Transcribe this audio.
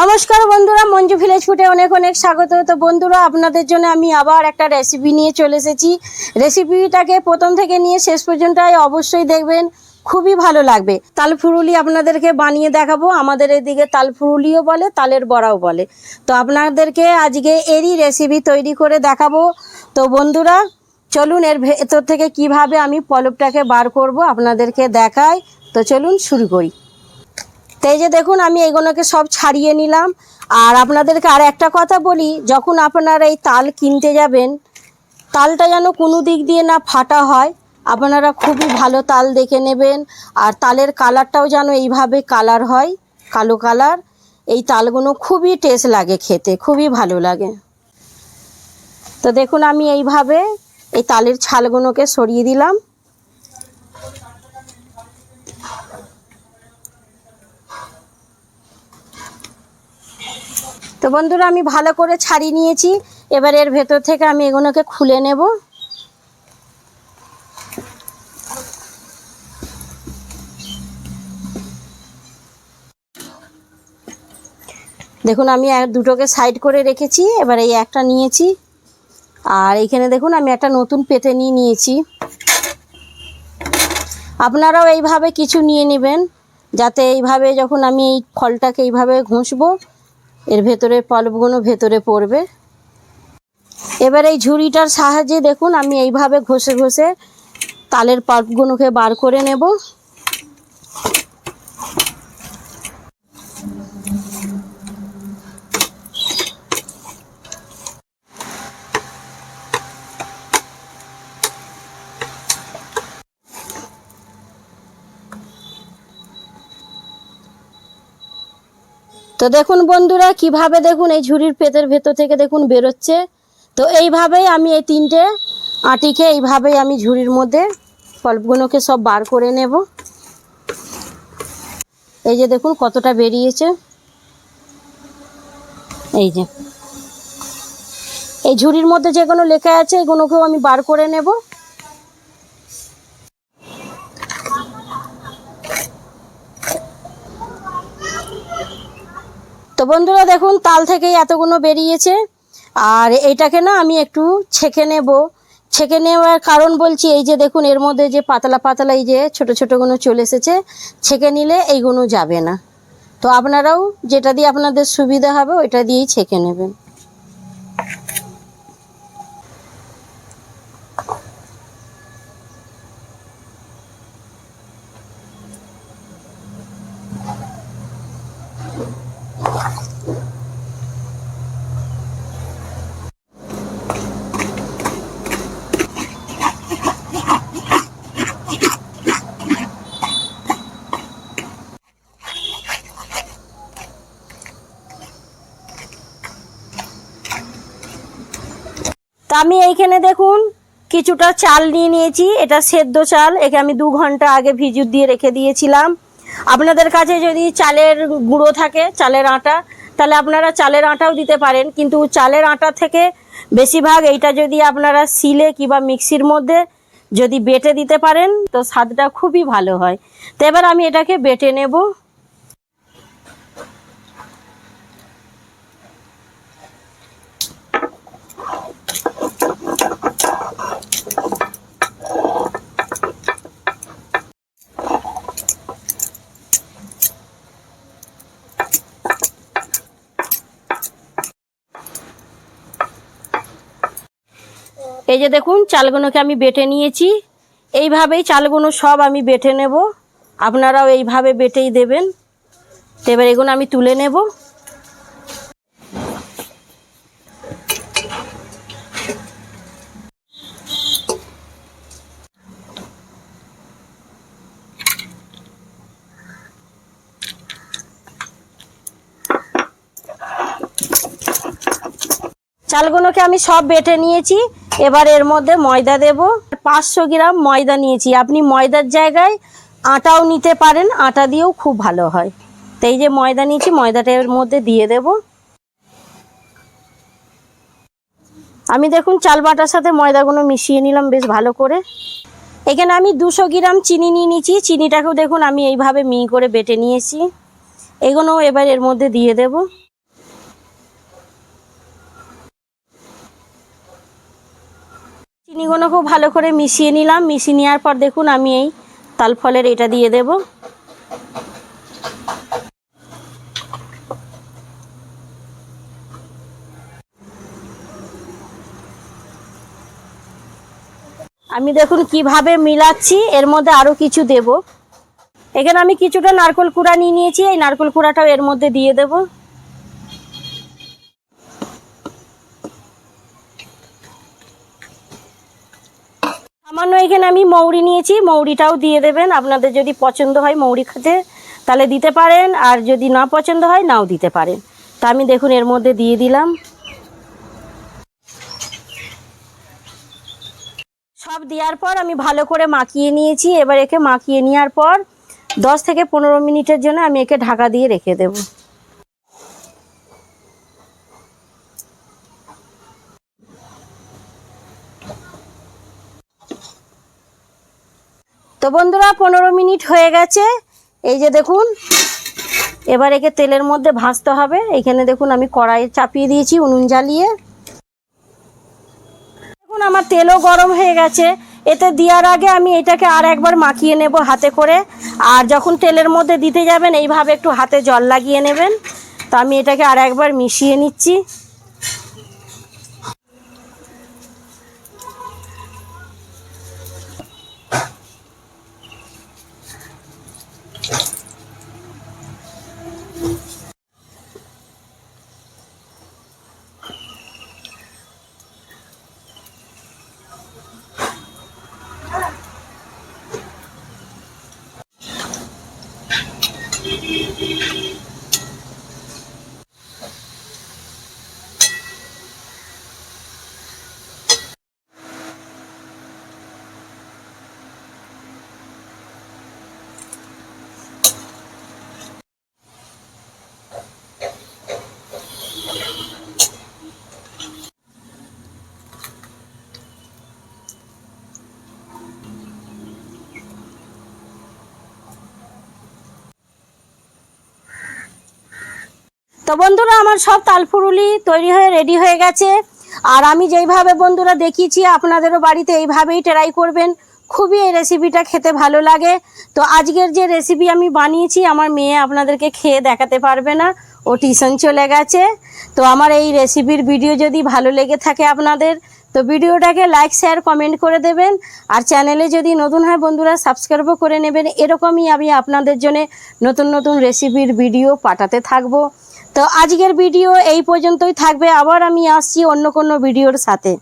নমস্কার বন্ধুরা, মঞ্জু ভিলেজ ফুটে অনেক অনেক স্বাগত। তো বন্ধুরা, আপনাদের জন্য আমি আবার একটা রেসিপি নিয়ে চলে এসেছি। রেসিপিটাকে প্রথম থেকে নিয়ে শেষ পর্যন্ত অবশ্যই দেখবেন, খুবই ভালো লাগবে। তাল ফুরুলি আপনাদেরকে বানিয়ে দেখাবো। আমাদের এদিকে তাল ফুরুলিও বলে, তালের বড়াও বলে। তো আপনাদেরকে আজকে এরই রেসিপি তৈরি করে দেখাবো। তো বন্ধুরা, চলুন এর ভেতর থেকে কীভাবে আমি পলপটাকে বার করব, আপনাদেরকে দেখাই। তো চলুন শুরু করি। তো এই যে দেখুন, আমি এগুলোকে সব ছাড়িয়ে নিলাম। আর আপনাদেরকে আর একটা কথা বলি, যখন আপনারা এই তাল কিনতে যাবেন, তালটা যেন কোনো দিক দিয়ে না ফাটা হয়, আপনারা খুবই ভালো তাল দেখে নেবেন। আর তালের কালারটাও যেন এইভাবে কালার হয়, কালো কালার। এই তালগুলো খুবই টেস্ট লাগে খেতে, খুবই ভালো লাগে। তো দেখুন, আমি এইভাবে এই তালের ছালগুলোকে সরিয়ে দিলাম। তো বন্ধুরা, আমি ভালো করে ছাড়িয়ে নিয়েছি। এবার এর ভেতর থেকে আমি এগুলোকে খুলে নেব। দেখুন, আমি দুটোকে সাইড করে রেখেছি। এবার এই একটা নিয়েছি। আর এইখানে দেখুন, আমি একটা নতুন পেতে নিয়ে নিয়েছি। আপনারাও এইভাবে কিছু নিয়ে নেবেন, যাতে এইভাবে যখন আমি এই ফলটাকে এইভাবে ঘষবো এর ভেতরে পল্পগুলো ভেতরে পড়বে। এবার এই ঝুড়িটার সাহায্যে দেখুন, আমি এইভাবে ঘষে ঘষে তালের পাল্পগুলোকে বার করে নেব। তো দেখুন বন্ধুরা, কীভাবে দেখুন এই ঝুড়ির পেতের ভেতর থেকে দেখুন বেরোচ্ছে। তো এইভাবেই আমি এই তিনটে আটিকে, এইভাবেই আমি ঝুড়ির মধ্যে পল্পগুলোকে সব বার করে নেব। এই যে দেখুন কতটা বেরিয়েছে। এই যে। এই ঝুড়ির মধ্যে যেগুলো লেখা আছে, এগুলোকেও আমি বার করে নেব। তো বন্ধুরা দেখুন, তাল থেকেই এতগুলো বেরিয়েছে। আর এটাকে না আমি একটু ছেঁকে নেব। ছেঁকে নেওয়ার কারণ বলছি, এই যে দেখুন, এর মধ্যে যে পাতলা পাতলা এই যে ছোট ছোটোগুলো চলে এসেছে, ছেঁকে নিলে এইগুলো যাবে না। তো আপনারাও যেটা দিয়ে আপনাদের সুবিধা হবে, ওইটা দিয়েই ছেঁকে নেবেন। তা আমি এইখানে দেখুন, কিছুটা চাল নিয়ে নিয়েছি। এটা সেদ্ধ চাল, একে আমি দু ঘণ্টা আগে ভিজু দিয়ে রেখে দিয়েছিলাম। আপনাদের কাছে যদি চালের গুঁড়ো থাকে, চালের আটা, তাহলে আপনারা চালের আটাও দিতে পারেন। কিন্তু চালের আটা থেকে বেশিরভাগ এইটা যদি আপনারা শিলে কিংবা মিক্সির মধ্যে যদি বেটে দিতে পারেন, তো স্বাদটা খুবই ভালো হয়। তো এবার আমি এটাকে বেটে নেব। এই যে দেখুন চালগুলোকে আমি বেটে নিয়েছি। এইভাবেই চালগুলো সব আমি বেটে নেব। আপনারাও এইভাবে বেটেই দেবেন। এবার এগুলো আমি তুলে নেব। চালগুলোকে আমি সব বেটে নিয়েছি। এবার এর মধ্যে ময়দা দেব। পাঁচশো গ্রাম ময়দা নিয়েছি। আপনি ময়দার জায়গায় আটাও নিতে পারেন, আটা দিয়েও খুব ভালো হয়। তো এই যে ময়দা নিয়েছি, ময়দাটা এর মধ্যে দিয়ে দেব। আমি দেখুন চাল বাটার সাথে ময়দাগুলো মিশিয়ে নিলাম বেশ ভালো করে। এখানে আমি দুশো গ্রাম চিনি নিয়ে নিয়েছি। চিনিটাকেও দেখুন আমি এইভাবে মিহি করে বেটে নিয়েছি। এগুলো এবার এর মধ্যে দিয়ে দেব। চিনিগুলো খুব ভালো করে মিশিয়ে নিলাম। মিশিয়ে নেওয়ার পর দেখুন আমি এই তাল ফলের এটা দিয়ে দেব। আমি দেখুন কীভাবে মিলাচ্ছি, এর মধ্যে আরও কিছু দেব। এখানে আমি কিছুটা নারকল কুড়া নিয়ে নিয়েছি, এই নারকোল কুড়াটাও এর মধ্যে দিয়ে দেবো। সামান্য এখানে আমি মৌরি নিয়েছি, মৌরিটাও দিয়ে দেবেন। আপনাদের যদি পছন্দ হয় মৌরি খেতে, তাহলে দিতে পারেন। আর যদি না পছন্দ হয়, নাও দিতে পারেন। তা আমি দেখুন, এর মধ্যে দিয়ে দিলাম। সব দেওয়ার পর আমি ভালো করে মাখিয়ে নিয়েছি। এবার একে মাখিয়ে নেওয়ার পর দশ থেকে পনেরো মিনিটের জন্য আমি একে ঢাকা দিয়ে রেখে দেবো। তো বন্ধুরা, পনেরো মিনিট হয়ে গেছে। এই যে দেখুন, এবার একে তেলের মধ্যে ভাজতে হবে। এখানে দেখুন, আমি কড়াই চাপিয়ে দিয়েছি, উনুন জ্বালিয়ে। দেখুন, আমার তেলও গরম হয়ে গেছে। এতে দেওয়ার আগে আমি এটাকে আর একবার মাখিয়ে নেব হাতে করে। আর যখন তেলের মধ্যে দিতে যাবেন, এইভাবে একটু হাতে জল লাগিয়ে নেবেন। তো আমি এটাকে আর একবার মিশিয়ে নিচ্ছি। তো বন্ধুরা, আমার সব তালফুরুলি তৈরি হয়ে রেডি হয়ে গেছে। আর আমি যেইভাবে বন্ধুরা দেখিয়েছি, আপনাদেরও বাড়িতে এইভাবেই ট্রাই করবেন। খুবই এই রেসিপিটা খেতে ভালো লাগে। তো আজকের যে রেসিপি আমি বানিয়েছি, আমার মেয়ে আপনাদেরকে খেয়ে দেখাতে পারবে না। ও টিউশন চলে গেছে। তো আমার এই রেসিপির ভিডিও যদি ভালো লেগে থাকে আপনাদের, তো ভিডিওটাকে লাইক শেয়ার কমেন্ট করে দেবেন। আর চ্যানেলে যদি নতুন হয় বন্ধুরা সাবস্ক্রাইবও করে নেবেন। এরকমই আমি আপনাদের জন্য নতুন নতুন রেসিপির ভিডিও পাঠাতে থাকব। তো আজকের ভিডিও এই পর্যন্তই থাকবে। আবার আমি আসছি অন্য কোনো ভিডিওর সাথে।